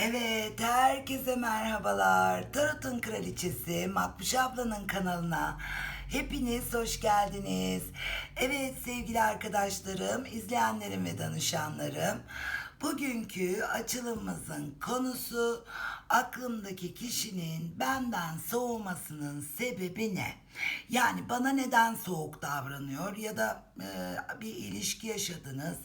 Evet, herkese merhabalar. Tarot'un kraliçesi Makbuş ablanın kanalına hepiniz hoş geldiniz. Evet sevgili arkadaşlarım, izleyenlerim ve danışanlarım. Bugünkü açılımımızın konusu aklımdaki kişinin benden soğumasının sebebi ne? Yani bana neden soğuk davranıyor ya da e, bir ilişki yaşadınız,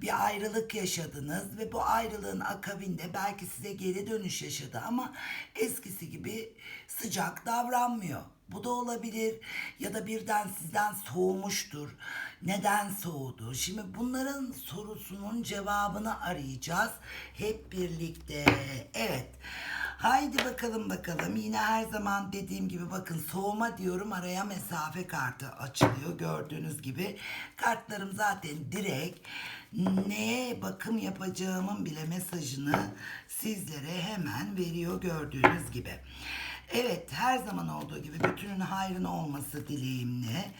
bir ayrılık yaşadınız ve bu ayrılığın akabinde belki size geri dönüş yaşadı ama eskisi gibi sıcak davranmıyor. Bu da olabilir ya da birden sizden soğumuştur. Neden soğudu? Şimdi bunların sorusunun cevabını arayacağız hep birlikte. Evet. Haydi bakalım bakalım. Yine her zaman dediğim gibi bakın soğuma diyorum araya mesafe kartı açılıyor gördüğünüz gibi. Kartlarım zaten direkt neye bakım yapacağımın bile mesajını sizlere hemen veriyor gördüğünüz gibi. Evet her zaman olduğu gibi bütünün hayrına olması dileğimle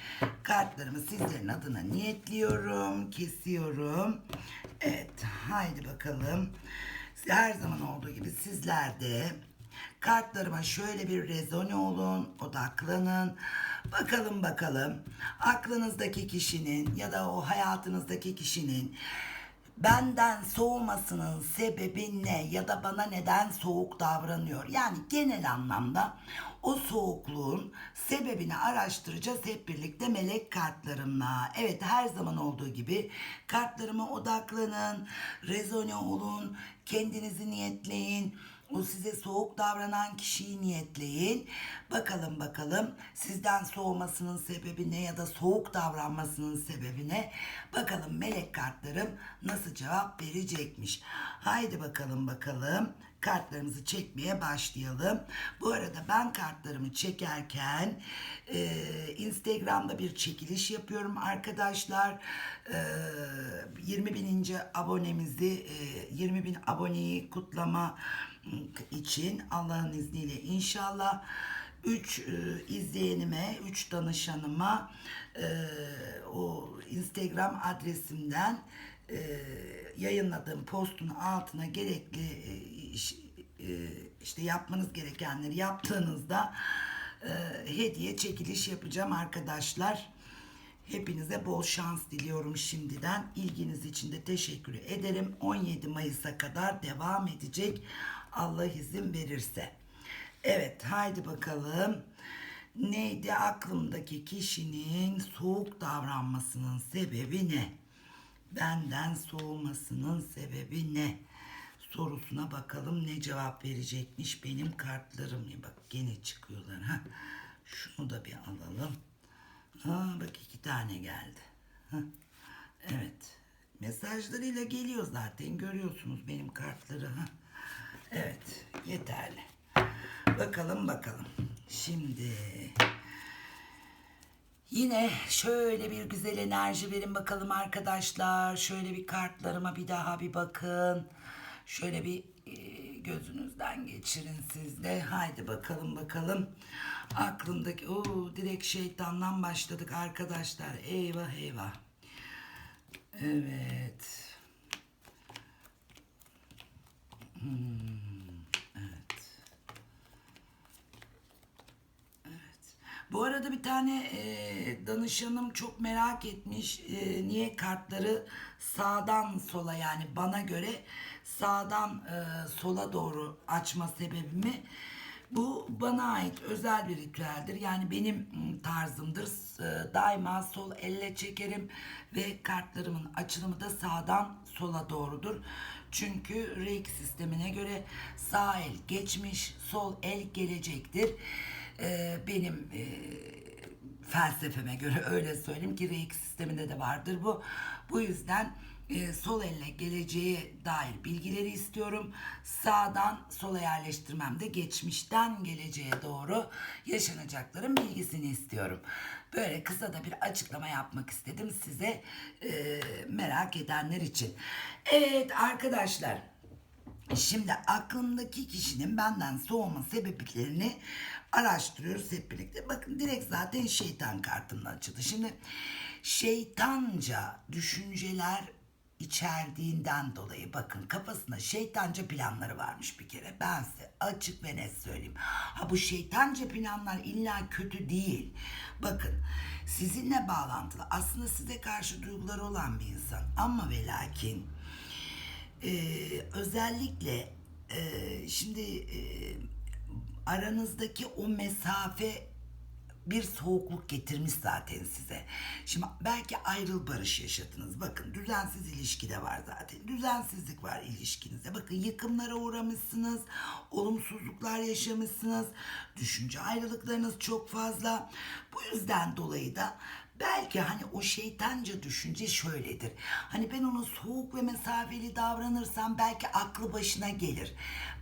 kartlarımı sizlerin adına niyetliyorum, kesiyorum. Evet haydi bakalım. Her zaman olduğu gibi sizler de kartlarıma şöyle bir rezone olun, odaklanın. Bakalım bakalım aklınızdaki kişinin ya da o hayatınızdaki kişinin benden soğumasının sebebi ne ya da bana neden soğuk davranıyor? Yani genel anlamda o soğukluğun sebebini araştıracağız hep birlikte melek kartlarımla. Evet her zaman olduğu gibi kartlarıma odaklanın, rezone olun, kendinizi niyetleyin. O size soğuk davranan kişiyi niyetleyin. Bakalım bakalım sizden soğumasının sebebi ne ya da soğuk davranmasının sebebi ne? Bakalım melek kartlarım nasıl cevap verecekmiş. Haydi bakalım bakalım kartlarımızı çekmeye başlayalım. Bu arada ben kartlarımı çekerken e, Instagram'da bir çekiliş yapıyorum arkadaşlar. E, 20 bininci abonemizi, e, 20 bin aboneyi kutlama için Allah'ın izniyle inşallah 3 e, izleyenime, 3 danışanıma e, o Instagram adresimden e, yayınladığım postun altına gerekli e, e, işte yapmanız gerekenleri yaptığınızda e, hediye çekiliş yapacağım arkadaşlar. Hepinize bol şans diliyorum şimdiden. İlginiz için de teşekkür ederim. 17 Mayıs'a kadar devam edecek Allah izin verirse. Evet haydi bakalım. Neydi aklımdaki kişinin soğuk davranmasının sebebi ne? Benden soğumasının sebebi ne? Sorusuna bakalım ne cevap verecekmiş benim kartlarım. Bak gene çıkıyorlar. Ha. Şunu da bir alalım. Ha, bak iki tane geldi. Ha. Evet. Mesajlarıyla geliyor zaten. Görüyorsunuz benim kartları. Ha. Evet. Yeterli. Bakalım bakalım. Şimdi yine şöyle bir güzel enerji verin bakalım arkadaşlar. Şöyle bir kartlarıma bir daha bir bakın. Şöyle bir gözünüzden geçirin siz de. Haydi bakalım bakalım. Aklımdaki o direkt şeytandan başladık arkadaşlar. Eyvah eyvah. Evet. Bu arada bir tane e, danışanım çok merak etmiş e, niye kartları sağdan sola yani bana göre sağdan e, sola doğru açma sebebimi bu bana ait özel bir ritüeldir. Yani benim mm, tarzımdır. E, Daima sol elle çekerim ve kartlarımın açılımı da sağdan sola doğrudur. Çünkü Reiki sistemine göre sağ el geçmiş, sol el gelecektir e, benim e, felsefeme göre öyle söyleyeyim ki reiki sisteminde de vardır bu. Bu yüzden e, sol elle geleceğe dair bilgileri istiyorum. Sağdan sola yerleştirmem de geçmişten geleceğe doğru yaşanacakların bilgisini istiyorum. Böyle kısa da bir açıklama yapmak istedim size e, merak edenler için. Evet arkadaşlar. Şimdi aklımdaki kişinin benden soğuma sebeplerini araştırıyoruz hep birlikte. Bakın direkt zaten şeytan kartımla açıldı. Şimdi şeytanca düşünceler içerdiğinden dolayı bakın kafasında şeytanca planları varmış bir kere. Ben size açık ve net söyleyeyim. Ha bu şeytanca planlar illa kötü değil. Bakın sizinle bağlantılı aslında size karşı duyguları olan bir insan ama ve lakin ee, özellikle e, şimdi e, aranızdaki o mesafe bir soğukluk getirmiş zaten size. Şimdi belki ayrıl barış yaşadınız. Bakın düzensiz ilişki de var zaten. Düzensizlik var ilişkinizde. Bakın yıkımlara uğramışsınız. Olumsuzluklar yaşamışsınız. Düşünce ayrılıklarınız çok fazla. Bu yüzden dolayı da Belki hani o şeytanca düşünce şöyledir. Hani ben ona soğuk ve mesafeli davranırsam belki aklı başına gelir.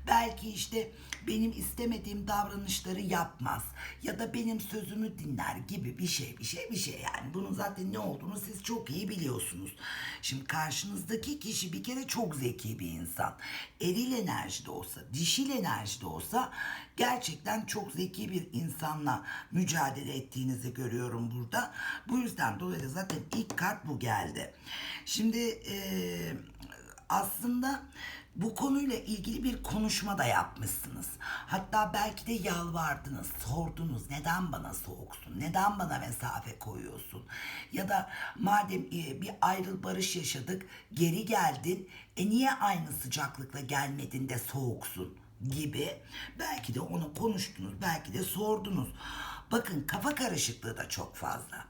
Belki işte benim istemediğim davranışları yapmaz ya da benim sözümü dinler gibi bir şey bir şey bir şey yani bunun zaten ne olduğunu siz çok iyi biliyorsunuz. Şimdi karşınızdaki kişi bir kere çok zeki bir insan. Eril enerjide olsa, dişil enerjide olsa gerçekten çok zeki bir insanla mücadele ettiğinizi görüyorum burada. Bu yüzden dolayı zaten ilk kart bu geldi. Şimdi eee aslında bu konuyla ilgili bir konuşma da yapmışsınız. Hatta belki de yalvardınız, sordunuz neden bana soğuksun, neden bana mesafe koyuyorsun? Ya da madem e, bir ayrıl barış yaşadık, geri geldin, e niye aynı sıcaklıkla gelmedin de soğuksun gibi. Belki de onu konuştunuz, belki de sordunuz. Bakın kafa karışıklığı da çok fazla.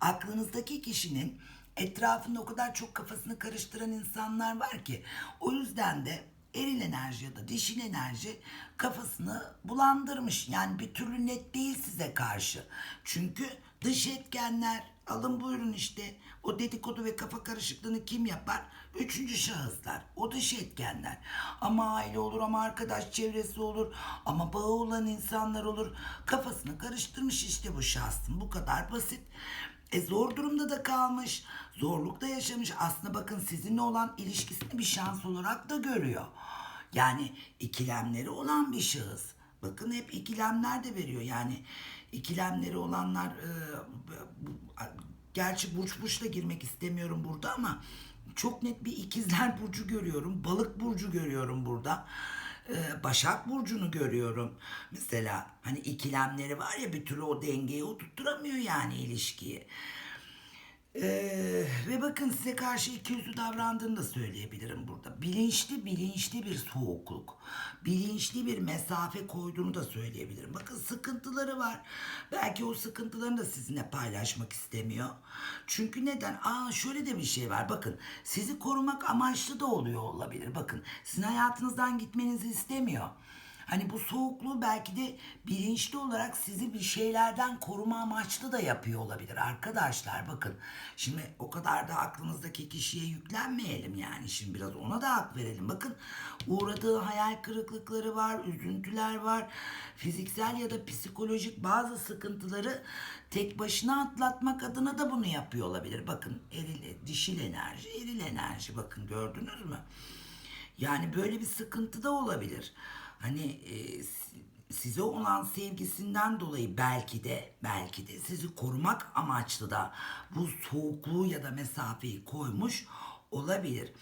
Aklınızdaki kişinin etrafında o kadar çok kafasını karıştıran insanlar var ki o yüzden de eril enerji ya da dişil enerji kafasını bulandırmış. Yani bir türlü net değil size karşı. Çünkü dış etkenler alın buyurun işte o dedikodu ve kafa karışıklığını kim yapar? Üçüncü şahıslar. O dış etkenler. Ama aile olur ama arkadaş çevresi olur ama bağı olan insanlar olur. Kafasını karıştırmış işte bu şahsın. Bu kadar basit. E zor durumda da kalmış. Zorlukta yaşamış. Aslında bakın sizinle olan ilişkisini bir şans olarak da görüyor. Yani ikilemleri olan bir şahıs. Bakın hep ikilemler de veriyor. Yani ikilemleri olanlar e, gerçi burç burçla girmek istemiyorum burada ama çok net bir ikizler burcu görüyorum. Balık burcu görüyorum burada. Ee, Başak Burcu'nu görüyorum. Mesela hani ikilemleri var ya bir türlü o dengeyi oturtturamıyor yani ilişkiyi. Ee, ve bakın size karşı ikiyüzlü davrandığını da söyleyebilirim burada. Bilinçli bilinçli bir soğukluk, bilinçli bir mesafe koyduğunu da söyleyebilirim. Bakın sıkıntıları var. Belki o sıkıntılarını da sizinle paylaşmak istemiyor. Çünkü neden? Aa şöyle de bir şey var. Bakın sizi korumak amaçlı da oluyor olabilir. Bakın sizin hayatınızdan gitmenizi istemiyor. Hani bu soğukluğu belki de bilinçli olarak sizi bir şeylerden koruma amaçlı da yapıyor olabilir arkadaşlar. Bakın şimdi o kadar da aklınızdaki kişiye yüklenmeyelim yani. Şimdi biraz ona da hak verelim. Bakın uğradığı hayal kırıklıkları var, üzüntüler var. Fiziksel ya da psikolojik bazı sıkıntıları tek başına atlatmak adına da bunu yapıyor olabilir. Bakın eril, dişil enerji, eril enerji bakın gördünüz mü? Yani böyle bir sıkıntı da olabilir. Hani e, si- size olan sevgisinden dolayı belki de belki de sizi korumak amaçlı da bu soğukluğu ya da mesafeyi koymuş olabilir.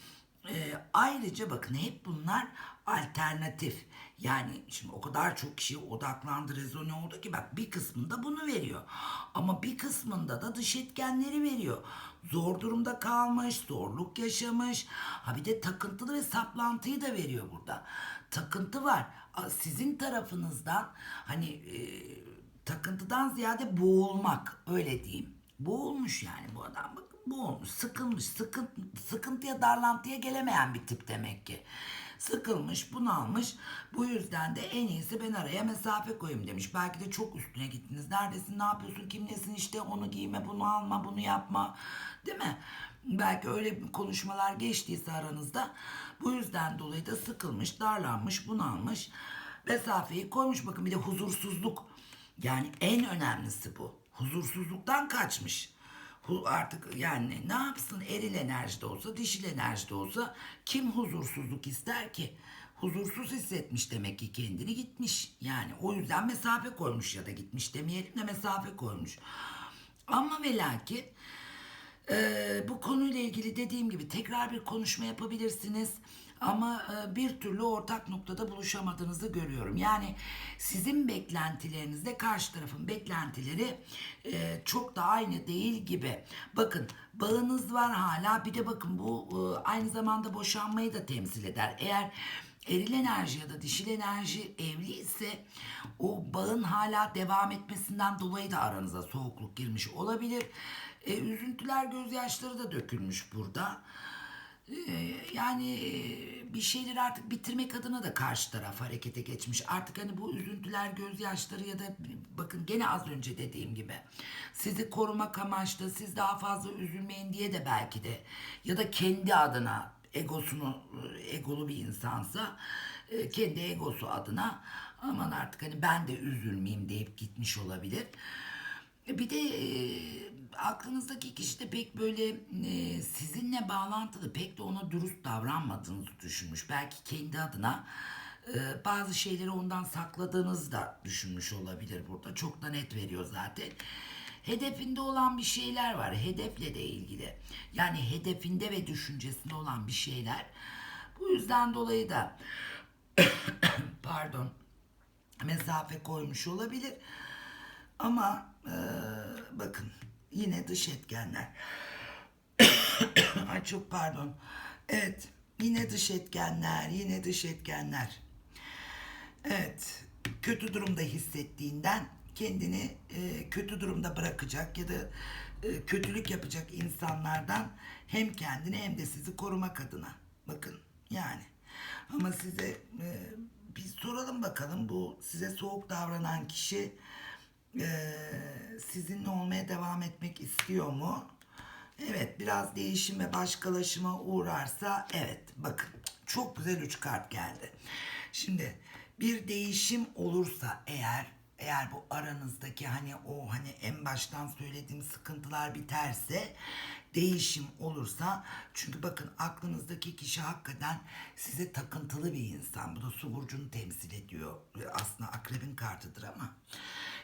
E, ayrıca bakın hep bunlar alternatif. Yani şimdi o kadar çok kişi odaklandı, rezone oldu ki bak bir kısmında bunu veriyor. Ama bir kısmında da dış etkenleri veriyor. Zor durumda kalmış, zorluk yaşamış. Ha bir de takıntılı ve saplantıyı da veriyor burada. Takıntı var. Sizin tarafınızdan hani e, takıntıdan ziyade boğulmak öyle diyeyim. Boğulmuş yani bu adam boğulmuş, sıkılmış, sıkıntı, sıkıntıya darlantıya gelemeyen bir tip demek ki. Sıkılmış, bunalmış. Bu yüzden de en iyisi ben araya mesafe koyayım demiş. Belki de çok üstüne gittiniz. Neredesin, ne yapıyorsun, kimlesin işte onu giyme, bunu alma, bunu yapma. Değil mi? Belki öyle konuşmalar geçtiyse aranızda. Bu yüzden dolayı da sıkılmış, darlanmış, bunalmış. Mesafeyi koymuş. Bakın bir de huzursuzluk. Yani en önemlisi bu. Huzursuzluktan kaçmış. Artık yani ne yapsın eril enerjide olsa dişil enerjide olsa kim huzursuzluk ister ki? Huzursuz hissetmiş demek ki kendini gitmiş. Yani o yüzden mesafe koymuş ya da gitmiş demeyelim de mesafe koymuş. Ama ve lakin Ee, bu konuyla ilgili dediğim gibi tekrar bir konuşma yapabilirsiniz. Ama e, bir türlü ortak noktada buluşamadığınızı görüyorum. Yani sizin beklentilerinizle karşı tarafın beklentileri e, çok da aynı değil gibi. Bakın bağınız var hala. Bir de bakın bu e, aynı zamanda boşanmayı da temsil eder. Eğer eril enerji ya da dişil enerji evli ise o bağın hala devam etmesinden dolayı da aranıza soğukluk girmiş olabilir. E, üzüntüler, gözyaşları da dökülmüş burada. Ee, yani e, bir şeyleri artık bitirmek adına da karşı taraf harekete geçmiş. Artık hani bu üzüntüler, gözyaşları ya da bakın gene az önce dediğim gibi sizi korumak amaçlı, siz daha fazla üzülmeyin diye de belki de ya da kendi adına egosunu egolu bir insansa e, kendi egosu adına aman artık hani ben de üzülmeyeyim deyip gitmiş olabilir. Bir de e, aklınızdaki kişi de pek böyle e, sizinle bağlantılı pek de ona dürüst davranmadığınızı düşünmüş. Belki kendi adına e, bazı şeyleri ondan sakladığınızı da düşünmüş olabilir burada. Çok da net veriyor zaten. Hedefinde olan bir şeyler var. Hedefle de ilgili. Yani hedefinde ve düşüncesinde olan bir şeyler. Bu yüzden dolayı da pardon mesafe koymuş olabilir. Ama e, bakın yine dış etkenler. Ay çok pardon. Evet yine dış etkenler, yine dış etkenler. Evet kötü durumda hissettiğinden kendini e, kötü durumda bırakacak ya da e, kötülük yapacak insanlardan hem kendini hem de sizi korumak adına. Bakın yani. Ama size e, bir soralım bakalım bu size soğuk davranan kişi e, sizinle olmaya devam etmek istiyor mu? Evet biraz değişim ve başkalaşıma uğrarsa evet bakın çok güzel üç kart geldi. Şimdi bir değişim olursa eğer eğer bu aranızdaki hani o hani en baştan söylediğim sıkıntılar biterse değişim olursa çünkü bakın aklınızdaki kişi hakikaten size takıntılı bir insan. Bu da su burcunu temsil ediyor. Aslında akrebin kartıdır ama.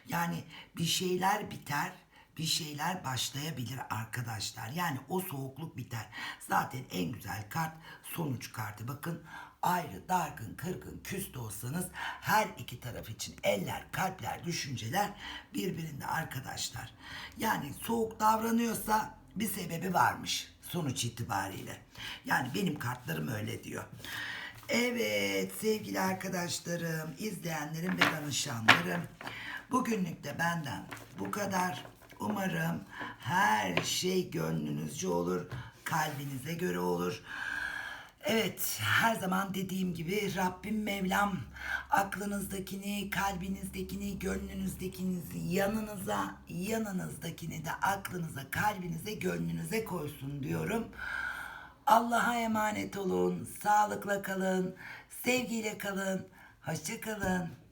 Yani bir şeyler biter bir şeyler başlayabilir arkadaşlar. Yani o soğukluk biter. Zaten en güzel kart sonuç kartı. Bakın ayrı, dargın, kırgın, küs de olsanız her iki taraf için eller, kalpler, düşünceler birbirinde arkadaşlar. Yani soğuk davranıyorsa bir sebebi varmış sonuç itibariyle. Yani benim kartlarım öyle diyor. Evet sevgili arkadaşlarım, izleyenlerim ve danışanlarım. Bugünlük de benden bu kadar. Umarım her şey gönlünüzce olur, kalbinize göre olur. Evet, her zaman dediğim gibi Rabbim Mevlam aklınızdakini, kalbinizdekini, gönlünüzdekini yanınıza, yanınızdakini de aklınıza, kalbinize, gönlünüze koysun diyorum. Allah'a emanet olun, sağlıkla kalın, sevgiyle kalın, hoşça kalın.